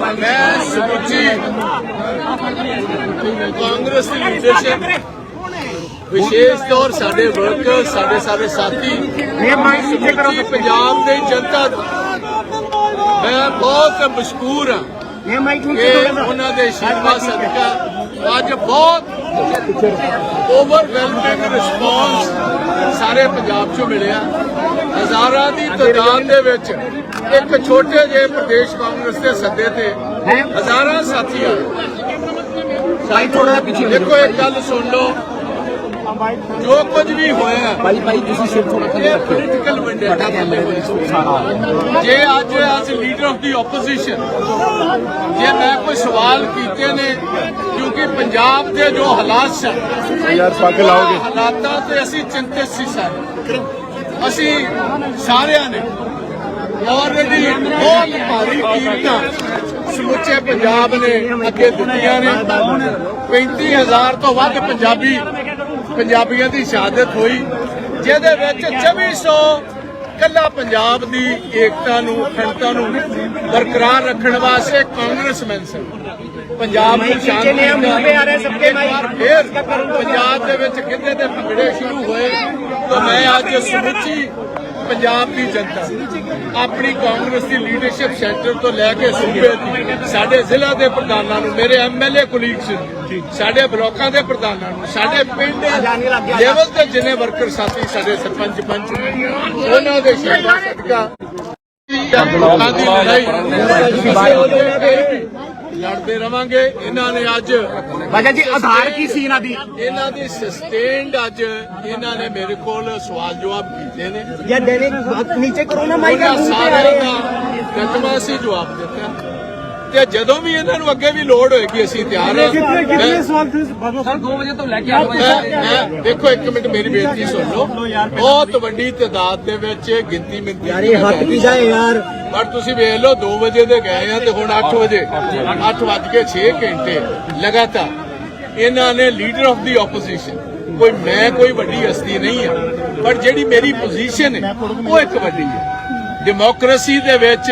ਮੈਂ ਸਮੁੱਚੀ ਕਾਂਗਰਸ ਦੀ ਲੀਡਰਸ਼ਿਪ ਵਿਸ਼ੇਸ਼ ਤੌਰ ਸਾਡੇ ਵਰਕਰ ਸਾਡੇ ਸਾਰੇ ਸਾਥੀ. ਸਮੁੱਚੀ ਪੰਜਾਬ ਦੇ ਜਨਤਾ ਦਾ ਮੈਂ ਬਹੁਤ ਮਸ਼ਕੂਰ ਹਾਂ। ਕਿ ਉਹਨਾਂ ਦੇ ਸ਼ਿਰਵਾ ਸਦਕਾ ਅੱਜ ਬਹੁਤ ਓਵਰਵੈਲਮਿੰਗ ਰਿਸਪੌਂਸ ਸਾਰੇ ਪੰਜਾਬ ਚੋਂ ਮਿਲਿਆ। ਹਜ਼ਾਰਾਂ ਦੀ ਤਾਦਾਦ ਦੇ ਵਿੱਚ ਇੱਕ ਛੋਟੇ ਜਿਹੇ ਪ੍ਰਦੇਸ਼ ਕਾਂਗਰਸ ਦੇ ਸੱਦੇ ਤੇ ਹਜ਼ਾਰਾਂ ਸਾਥੀ ਆਏ ਭਾਈ ਥੋੜਾ ਪਿੱਛੇ ਦੇਖੋ ਇੱਕ ਗੱਲ ਸੁਣ ਲਓ। ਜੋ ਕੁਝ ਵੀ ਹੋਇਆ ਭਾਈ ਭਾਈ ਤੁਸੀਂ ਸਿਰ ਥੋੜਾ ਪੋਲੀਟੀਕਲ ਥੱਲੇ ਹੋਈ ਸੀ ਜੇ ਅੱਜ as leader of the opposition ਜੇ ਮੈਂ ਕੋਈ ਸਵਾਲ ਕੀਤੇ ਨੇ ਕਿਉਂਕਿ ਪੰਜਾਬ ਦੇ ਜੋ ਹਾਲਾਤ ਸਨ ਯਾਰ ਪੱਗ ਲਾਓਗੇ। ਹਾਲਾਤਾਂ ਤੇ ਅਸੀਂ ਚਿੰਤਿਤ ਸੀ ਸਾਰੇ। ਅਸੀਂ ਸਾਰਿਆਂ ਨੇ ਆਲਰੇਡੀ ਬਹੁਤ ਭਾਰੀ ਕੀਮਤਾਂ ਸਮੁੱਚੇ ਪੰਜਾਬ ਨੇ ਅੱਗੇ ਦਿੱਤੀਆਂ ਨੇ। 35000 ਤੋਂ ਵੱਧ ਪੰਜਾਬੀ ਪੰਜਾਬੀਆਂ ਦੀ ਸ਼ਹਾਦਤ ਹੋਈ, ਜਿਹਦੇ ਵਿੱਚ 2400 ਕੱਲਾ ਪੰਜਾਬ ਦੀ ਏਕਤਾ ਨੂੰ, ਅਖੰਡਤਾ ਨੂੰ ਬਰਕਰਾਰ ਰੱਖਣ ਵਾਸਤੇ ਕਾਂਗਰਸਮੈਨ ਸਨ। ਪੰਜਾਬ ਨੂੰ। ਸ਼ਾਂਤੀ ਦਾ ਇੱਕ ਵਾਰ ਫੇਰ ਪੰਜਾਬ ਦੇ ਵਿੱਚ ਕਿਤੇ ਦੇ ਭੰਗੜੇ ਸ਼ੁਰੂ ਹੋਏ? ਤਾਂ ਮੈਂ ਅੱਜ ਸਮੁੱਚੀ ਪੰਜਾਬ ਦੀ ਜਨਤਾ ਆਪਣੀ ਕਾਂਗਰਸ ਦੀ ਲੀਡਰਸ਼ਿਪ ਸੈਂਟਰ ਤੋਂ ਲੈ ਕੇ ਸੂਬੇ ਦੀ ਸਾਡੇ ਜ਼ਿਲ੍ਹਾ ਦੇ ਪ੍ਰਧਾਨਾਂ ਨੂੰ ਮੇਰੇ ਐਮਐਲਏ ਕੁਲੀਗਸ ਸਾਡੇ ਬਲਾਕਾਂ ਦੇ ਪ੍ਰਧਾਨਾਂ ਨੂੰ ਸਾਡੇ ਪਿੰਡ ਲੈਵਲ ਤੇ ਜਿੰਨੇ ਵਰਕਰ ਸਾਥੀ ਸਾਡੇ ਸਰਪੰਚ ਪੰਚ ਉਹਨਾਂ ਦੇ ਸ਼ਹੀਦਾਂ ਸਦਕਾ। ਲੋਕਾਂ ਦੀ ਲੜਾਈ ਲੜਦੇ ਰਵਾਂਗੇ। ਇਹਨਾਂ ਨੇ ਅੱਜ ਬਾਜਾ ਜੀ ਆਧਾਰ ਕੀ ਸੀ ਇਹਨਾਂ ਦੀ? ਇਹਨਾਂ ਦੀ ਸਸਟੇਨਡ ਅੱਜ ਇਹਨਾਂ ਨੇ ਮੇਰੇ ਕੋਲ ਸਵਾਲ ਜਵਾਬ ਕੀਤੇ ਨੇ। ਯਾ ਡੈਨਿਕ ਨੀਚੇ ਕਰੋ ਨਾ ਮਾਈਕ ਸਾਰਿਆਂ ਦਾ ਕਦਮਾ ਸੀ ਜਵਾਬ ਦਿੱਤਾ। ਤੇ ਜਦੋਂ ਵੀ ਇਹਨਾਂ ਨੂੰ ਅੱਗੇ ਵੀ ਲੋੜ ਹੋਏਗੀ ਅਸੀਂ ਤਿਆਰ ਹਾਂ ਮੈਂ- सर दो बजे तो लेके ਮੈਂ ਮੈਂ ਦੇਖੋ ਇੱਕ ਮਿੰਟ ਮੇਰੀ ਬੇਨਤੀ ਸੁਣ ਲਓ ਬਹੁਤ ਵੱਡੀ ਤਾਦਾਦ ਦੇ ਵਿੱਚ ਗਿਣਤੀ ਮਿੰਤੀ अरे हट की जाए यार ਪਰ ਤੁਸੀਂ ਵੇਖ ਲਓ 2 ਵਜੇ ਦੇ ਗਏ ਆ ਤੇ ਹੁਣ 8 ਵਜੇ 8 ਵੱਜ ਕੇ 6 ਘੰਟੇ ਲਗਾਤਾਰ ਇਹਨਾਂ ਨੇ ਲੀਡਰ ਆਫ ਦੀ ਆਪੋਜੀਸ਼ਨ ਕੋਈ ਮੈਂ ਕੋਈ ਵੱਡੀ ਹਸਤੀ ਨਹੀਂ ਆ ਪਰ ਜਿਹੜੀ ਮੇਰੀ ਪੋਜੀਸ਼ਨ ਹੈ ਉਹ ਇੱਕ ਵੱਡੀ ਹੈ ਡੈਮੋਕ੍ਰੇਸੀ ਦੇ ਵਿੱਚ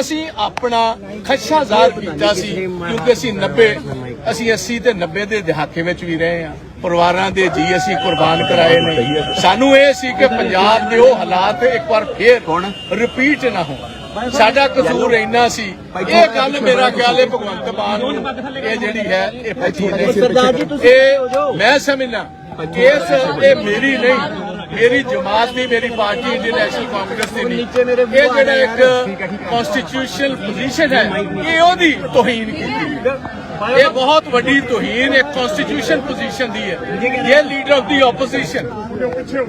ਅਸੀਂ ਆਪਣਾ ਖਦਸ਼ਾ ਜ਼ਾਹਰ ਕੀਤਾ ਸੀ ਕਿਉਂਕਿ ਅਸੀਂ 90 ਅਸੀਂ 80 ਤੇ 90 ਦੇ ਦਹਾਕੇ ਵਿੱਚ ਵੀ ਰਹੇ ਹਾਂ। ਪਰਿਵਾਰਾਂ ਦੇ ਜੀ ਅਸੀਂ ਕੁਰਬਾਨ ਕਰਾਏ ਨੇ। ਸਾਨੂੰ ਇਹ ਸੀ ਕਿ ਪੰਜਾਬ ਦੇ ਉਹ ਹਾਲਾਤ ਇੱਕ ਵਾਰ ਫੇਰ ਰਿਪੀਟ ਨਾ ਹੋਣ। ਸਾਡਾ ਕਸੂਰ ਇੰਨਾ ਸੀ। ਇਹ ਗੱਲ ਮੇਰਾ ਖਿਆਲ ਹੈ ਭਗਵੰਤ ਮਾਨ ਇਹ ਜਿਹੜੀ ਹੈ ਇਹ ਪਤੀ ਸਰਦਾਰ ਜੀ ਤੁਸੀਂ ਇਹ ਮੈਂ ਸਮਝਣਾ ਕੇਸ ਇਹ ਮੇਰੀ ਨਹੀਂ। ਮੇਰੀ ਜਮਾਤ ਦੀ ਮੇਰੀ ਪਾਰਟੀ ਇੰਡੀਅਨ ਨੈਸ਼ਨਲ ਕਾਂਗਰਸ ਦੀ ਨਹੀਂ। ਇਹ ਜਿਹੜਾ ਇੱਕ ਕਨਸਟੀਟਿਊਸ਼ਨਲ ਪੋਜੀਸ਼ਨ ਹੈ ਇਹ ਉਹਦੀ ਤੋਹੀਨ ਕੀਤੀ। ਇਹ ਬਹੁਤ ਵੱਡੀ ਤੋਹੀਨ ਇੱਕ ਕਨਸਟੀਟਿਊਸ਼ਨ ਪੋਜੀਸ਼ਨ ਦੀ ਹੈ। ਇਹ ਲੀਡਰ ਆਫ ਦੀ ਆਪੋਜੀਸ਼ਨ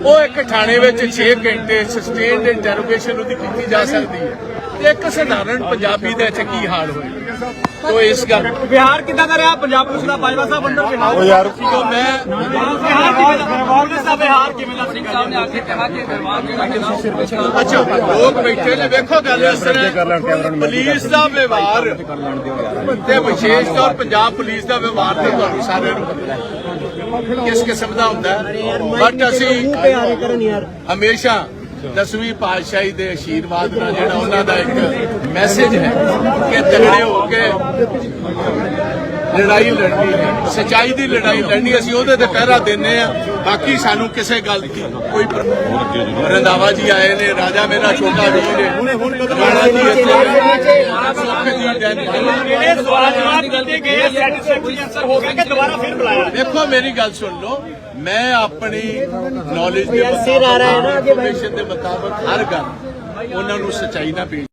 ਉਹ ਇੱਕ ਥਾਣੇ ਵਿੱਚ 6 ਘੰਟੇ ਸਸਟੇਨਡ ਇੰਟਰੋਗੇਸ਼ਨ ਉਹਦੀ ਕੀਤੀ ਜਾ ਸਕਦੀ ਹੈ। ਤੇ ਇੱਕ ਸਧਾਰਨ ਪੰਜਾਬੀ ਦਾ ਇੱਥੇ ਕੀ ਹਾਲ ਹੋਏਗਾ ਤੋ ਇਸ ਗੱਲ ਬਿਹਾਰ ਕਿਦਾਂ ਦਾ ਰਿਹਾ? ਪੰਜਾਬ ਪੁਲਿਸ ਦਾ ਬਾਜਵਾ ਸਾਹਿਬ ਅੰਦਰ ਬਿਹਾਰ ਉਹ ਯਾਰ ਮੈਂ ਬਿਹਾਰ ਕਾਂਗਰਸ ਦਾ ਕਿਵੇਂ ਦਾ ਸਿੰਘ ਸਾਹਿਬ ਨੇ ਆ ਕੇ ਕਿਹਾ ਕਿ ਵਿਵਾਦ ਜਿਹੜਾ ਅੱਛਾ ਲੋਕ ਬੈਠੇ ਨੇ ਵੇਖੋ ਗੱਲ ਇਸ ਤਰ੍ਹਾਂ ਪੁਲਿਸ ਦਾ ਵਿਵਹਾਰ ਤੇ ਵਿਸ਼ੇਸ਼ ਤੌਰ ਪੰਜਾਬ ਪੁਲਿਸ ਦਾ ਵਿਵਹਾਰ ਤੇ ਤੁਹਾਨੂੰ ਸਾਰਿਆਂ ਨੂੰ ਪਤਾ ਹੈ। ਕਿਸ ਕਿਸਮ ਦਾ ਹੁੰਦਾ ਬਟ ਅਸੀਂ ਹਮੇਸ਼ਾ ਦਸਵੀਂ ਪਾਤਸ਼ਾਹੀ ਦੇ ਆਸ਼ੀਰਵਾਦ ਨਾਲ ਜਿਹੜਾ ਉਹਨਾਂ ਦਾ ਇੱਕ ਮੈਸੇਜ ਹੈ ਕਿ ਤਗੜੇ ਹੋ ਕੇ ਲੜਾਈ ਲੜਨੀ ਹੈ। ਸਚਾਈ ਦੀ ਲੜਾਈ ਲੜਨੀ ਅਸੀਂ ਉਹਦੇ ਤੇ ਪਹਿਰਾ ਦਿੰਨੇ ਆ ਬਾਕੀ ਸਾਨੂੰ ਕਿਸੇ ਗੱਲ ਦੀ ਕੋਈ ਰੰਧਾਵਾ ਜੀ ਆਏ ਨੇ ਰਾਜਾ ਮੇਰਾ ਛੋਟਾ ਵੀਰ ਹੈ। ਰਾਣਾ ਜੀ ਇੱਥੇ ਦੇਖੋ, ਮੇਰੀ ਗੱਲ ਸੁਣ ਲਓ। ਮੈਂ ਆਪਣੀ ਨੌਲੇਜ ਦੇ ਮੁਤਾਬਕ ਦੇ ਮੁਤਾਬਕ ਹਰ ਗੱਲ ਉਹਨਾਂ ਨੂੰ ਸਚਾਈ ਨਾਲ ਪੇਸ਼